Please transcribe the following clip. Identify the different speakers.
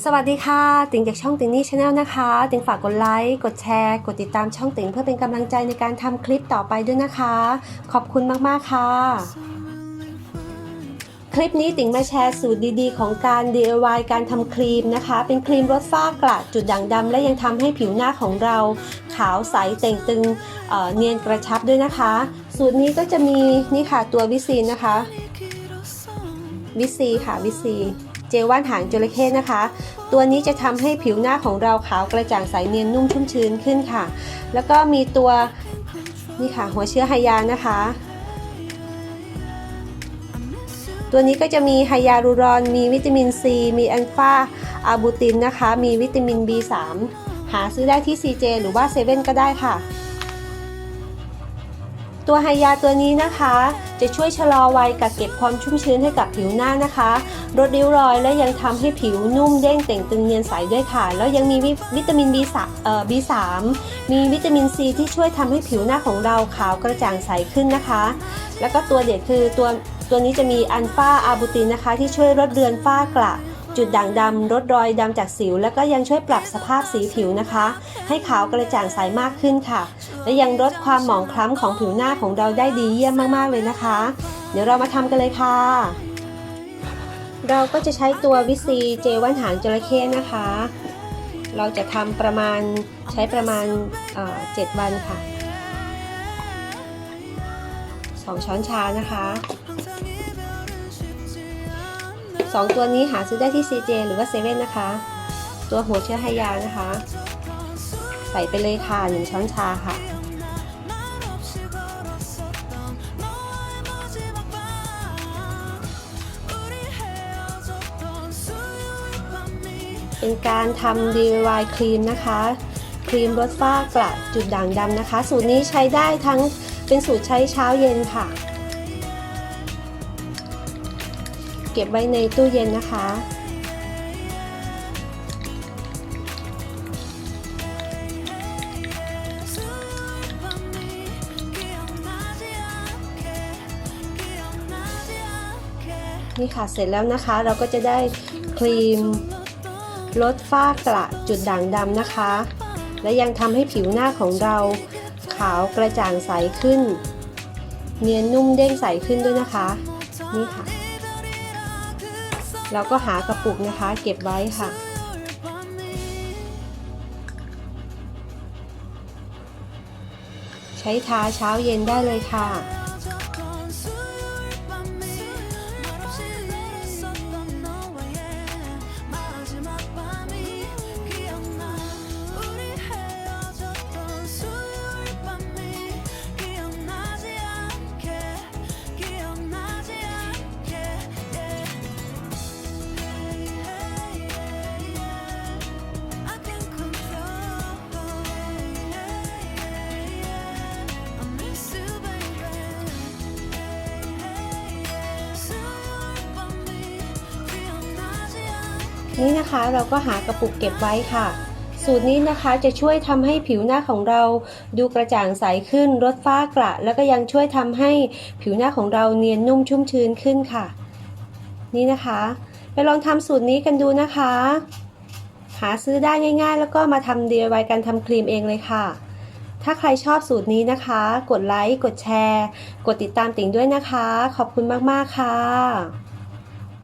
Speaker 1: สวัสดีค่ะ ติงจากช่องติงนี่ชาแนลนะคะ ติงฝากกดไลค์ กดแชร์ กดติดตามช่องติงเพื่อเป็นกำลังใจในการทำคลิปต่อไปด้วยนะคะ ขอบคุณมาก ๆ ค่ะ คลิปนี้ติงมาแชร์สูตรดีๆ ของการ DIY การทำครีมนะคะ เป็นครีมลดฝ้ากระจุดด่างดำและยังทำให้ผิวหน้าของเรา ขาวใสเต่งตึงเเนียนกระชับด้วยนะคะ สูตรนี้ก็จะมีนี่ค่ะตัววิซีนนะคะวิซีค่ะวิซี เจลว่านหางจระเข้นะคะ ตัวนี้จะทำให้ผิวหน้าของเราขาวกระจ่างใสเนียนนุ่มชุ่มชื้นขึ้นค่ะ แล้วก็มีตัวนี่ค่ะหัวเชื้อไฮยานะคะ ตัวนี้ก็จะมีไฮยาลูรอน มีวิตามินซี มีอัลฟาอาบูตินนะคะ มีวิตามิน B3 หาซื้อได้ที่ CJ หรือว่าเซเว่นก็ได้ค่ะ ตัวไฮยาตัวนี้นะคะ จะช่วยชะลอวัยกักเก็บความชุ่มชื้นให้กับผิวหน้านะคะลดริ้วรอยและยังทำให้ผิวนุ่มเด้งเต่งตึงเนียนใสด้วยค่ะ แล้วยังมีวิตามิน B3 เอ่อ B3 มีวิตามินซีที่ช่วยทำให้ผิวหน้าของเราขาวกระจ่างใสขึ้นนะคะ แล้วก็ตัวเด็ดคือตัวตัวนี้จะมีอัลฟาอาบูตินนะคะ ที่ช่วยลดเรือนฝ้ากระ จุดด่างดำลดรอยดำจากสิว แล้วก็ยังช่วยปรับสภาพสีผิวนะคะ ให้ขาวกระจ่างใสมากขึ้นค่ะ และยังลดความหมองคล้ำของผิวหน้าของเราได้ดีเยี่ยมมากๆเลยนะคะ เดี๋ยวเรามาทำกันเลยค่ะ เราก็จะใช้ตัววิซีเจว่านหางจระเข้นะคะ เราจะทำประมาณใช้ประมาณเอ่อ7วันค่ะ2ช้อนชานะคะ สองตัวนี้หาซื้อได้ที่ CJ หรือว่าเซเว่นนะคะ ตัวหัวเชื้อไฮยานะคะ ใส่ไปเลยค่ะ1ช้อนชาค่ะ เป็นการทำ DIY ครีมนะคะ ครีมลดฝ้ากระจุดด่างดำนะคะ สูตรนี้ใช้ได้ทั้งเป็นสูตรใช้เช้าเย็นค่ะ เก็บไว้ในตู้เย็นนะคะ นี่ค่ะเสร็จแล้วนะคะเราก็จะได้ครีมลดฝ้ากระจุดด่างดำนะคะ และยังทำให้ผิวหน้าของเราขาวกระจ่างใสขึ้น เนียนนุ่มเด้งใสขึ้นด้วยนะคะ นี่ค่ะ เราก็หากระปุกนะคะเก็บไว้ค่ะ ใช้ทาเช้าเย็นได้เลยค่ะ นี่นะคะเราก็หากระปุกเก็บไว้ค่ะ สูตรนี้นะคะจะช่วยทำให้ผิวหน้าของเราดูกระจ่างใสขึ้นลดฝ้ากระ แล้วก็ยังช่วยทำให้ผิวหน้าของเราเนียนนุ่มชุ่มชื้นขึ้นค่ะ นี่นะคะ ไปลองทำสูตรนี้กันดูนะคะ หาซื้อได้ง่าย ๆ แล้วก็มาทำ DIY การทำครีมเองเลยค่ะถ้าใครชอบสูตรนี้นะคะ กดไลค์ กดแชร์ กดติดตามติ่งด้วยนะคะ ขอบคุณมาก ๆ ค่ะ